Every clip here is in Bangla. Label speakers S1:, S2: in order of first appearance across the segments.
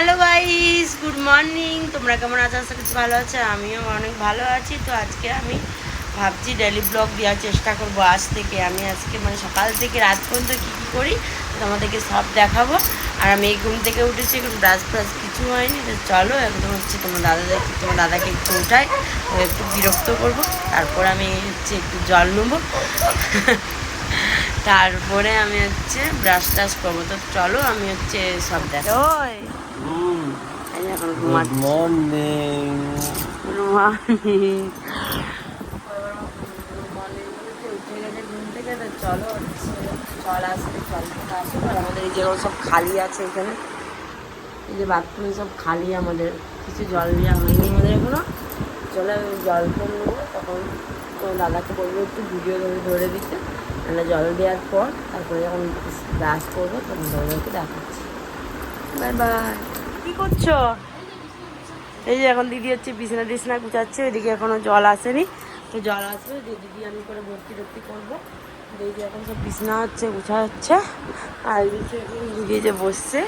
S1: Hello guys, good morning. তোমরা কেমন আছো? আশা করছি ভালো আছো। আমিও অনেক ভালো আছি। তো আজকে আমি ভাবছি ডেলি ব্লগ দেওয়ার চেষ্টা করব আজ থেকে। আমি আজকে মানে সকাল থেকে রাত পর্যন্ত কী কী করি তোমাদেরকে সব দেখাবো। আর আমি ঘুম থেকে উঠেছি, এখন ব্রাশ ফ্রাশ কিছু হয়নি। তো চলো একদম হচ্ছে তোমার দাদাদের তোমার দাদাকে একটু উঠাই ও একটু বিরক্ত করব। তারপর আমি হচ্ছে একটু জল নেব। তারপরে আমি হচ্ছে ব্রাশ টাশ করব। তো চলো আমি হচ্ছে সব দেখো এখন
S2: গুড
S1: ঘুমাচ্ছি
S2: মর্নিং
S1: গুড মর্নিং চলো হচ্ছে জল আসবে জল থেকে আসবে আর আমাদের এই যেগুলো সব খালি আছে এখানে এই যে বাথরুমে সব খালি আমাদের। কিছু জল দেওয়া হয়নি আমাদের এখনও। চলে আমি জল ফোন নেব তখন তোমার দাদাকে বলব একটু ভিডিও ধরে দিতে। নাহলে জল দেওয়ার পর তারপরে যখন ব্রাশ করব তখন তোমাদেরকে দেখাচ্ছি। Bye bye. কী করছ? এই যে এখন দিদি হচ্ছে বিছানা টিছানা গুছাচ্ছে ওইদিকে এখনও জল আসেনি। তো জল আসবে দিদি আমি করে ভর্তি টর্তি করব। দিদি এখন সব বিছানা হচ্ছে গুছা হচ্ছে। আর দিদি যে বসছে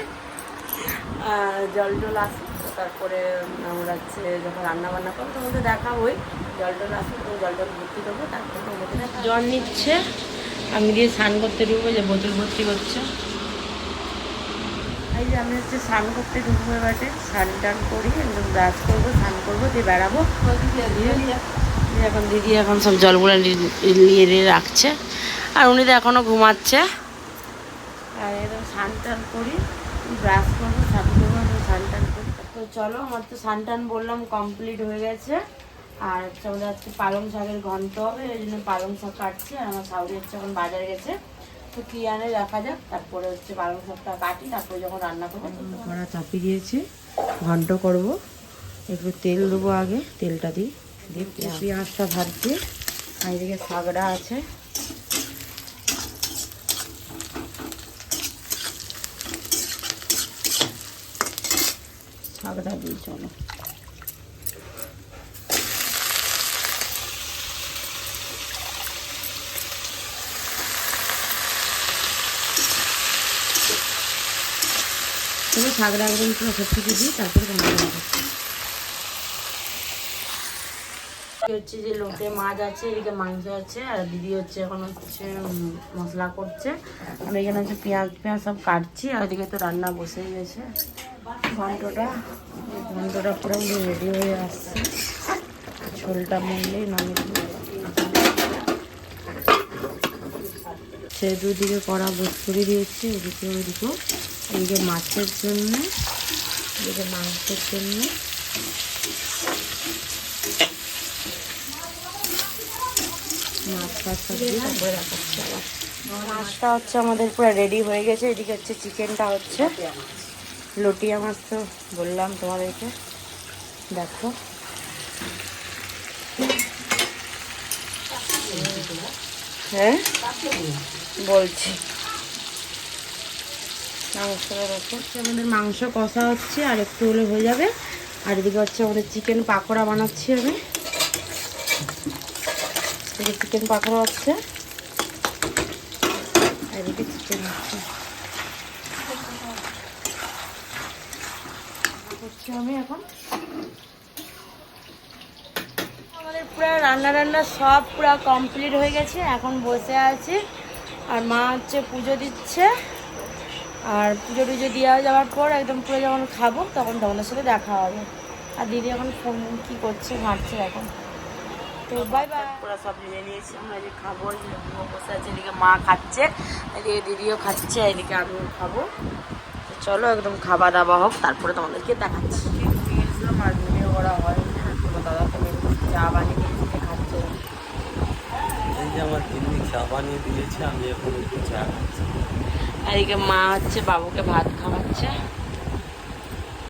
S1: জল টল আসে তারপরে আমরা হচ্ছে যখন রান্না বান্না করব তোমাদের দেখাবোই। জল টল আসে তো জল টল ভর্তি করব তারপরে তোমাদের জল নিচ্ছে। আমি দিয়ে স্নান করতে ঢুকবো যে বোতল ভর্তি করছে। এই যে আমি হচ্ছে স্নান করতে ঢুকবো এবারে স্নান টান করি একদম ব্রাশ করব স্নান করব দিয়ে বেড়াবো। এখন দিদি এখন সব জলগুলো নিয়ে নিয়ে রাখছে। আর উনি তো এখনও ঘুমাচ্ছে। আর এরকম স্নান টান করি ব্রাশ করব স্নান করব স্নান টান করি। তো চলো আমার তো স্নান টান বললাম কমপ্লিট হয়ে গেছে। আর হচ্ছে আমাদের আজকে পালং শাকের ঘন্ট হবে ওই জন্য পালং শাক কাটছি আর আমার সাউরি হচ্ছে এখন বাজারে গেছে। তো কি আনে দেখা যাক, তারপরে হচ্ছে পালং শাকটা কাটি, তারপরে যখন রান্না করব কড়া চাপিয়ে দিয়েছি, ঘন্ট করব। একটু তেল দেবো আগে, তেলটা দিই। দিয়ে পেঁয়াজটা ভাজছি। আর এদিকে শাকটা আছে। শাকটা দিই চলো তবে শাকটা একদম পুরো সব কিছু দিই তারপরে দেখাচ্ছি হচ্ছে যে লোকে মাছ আছে, এদিকে মাংস আছে, আর দিদি হচ্ছে এখন হচ্ছে মশলা করছে। আমি এখানে হচ্ছে পেঁয়াজ পেঁয়াজ সব কাটছি, আর ওদিকে তো রান্না বসেই গেছে। ঘন্টটা ঘন্টটা পুরো রেডি হয়ে আসছে। ঝোলটা মরলেই নামিয়ে সে দুদিকে কড়া বসুরি দিয়েছি, এদিকে ওইদিকে যে মাছের জন্য, এই যে মাংসের জন্য। মাছটা হচ্ছে আমাদের পুরো রেডি হয়ে গেছে। এদিকে হচ্ছে চিকেনটা হচ্ছে। লটিয়া মাছ তো বললাম তোমাদেরকে। দেখো। হ্যাঁ? বলছি। আমাদের মাংস কষা হচ্ছে, আর একটু হলে হয়ে যাবে। আর এদিকে হচ্ছে আমাদের চিকেন পাকোড়া বানাচ্ছি আমি। এদিকে চিকেন পাকোড়া হচ্ছে। আর এদিকে চিকেন হচ্ছে। আমি এখন। আমাদের পুরো রান্না রান্না সব পুরো কমপ্লিট হয়ে গেছে। এখন বসে আছি। আর মা হচ্ছে পুজো দিচ্ছে। আর পুজো টুজো দেওয়া যাওয়ার পর একদম পুরো যখন খাব তখন তোমাদের সাথে দেখা হবে। আর দিদি এখন ফোন কী করছে ঘাঁটছে এখন। তো বাই বাই পুরো সব নিয়ে নিয়েছি আমরা যে খাব বসে আছে এদিকে মা খাচ্ছে এদিকে দিদিও খাচ্ছে এদিকে আমিও খাব। তো চলো একদম খাওয়া দাওয়া হোক তারপরে তোমাদেরকে দেখাচ্ছি। গিয়েছিলাম আর ভিডিও করা দাদাকে মেরে চা বানিয়ে দিয়েছি খাচ্ছে।
S2: এই যে আমার তিনি চা বানিয়ে দিয়েছে আমি এখন একটু চা খাচ্ছি।
S1: এদিকে মা হচ্ছে বাবুকে ভাত খাওয়াচ্ছে।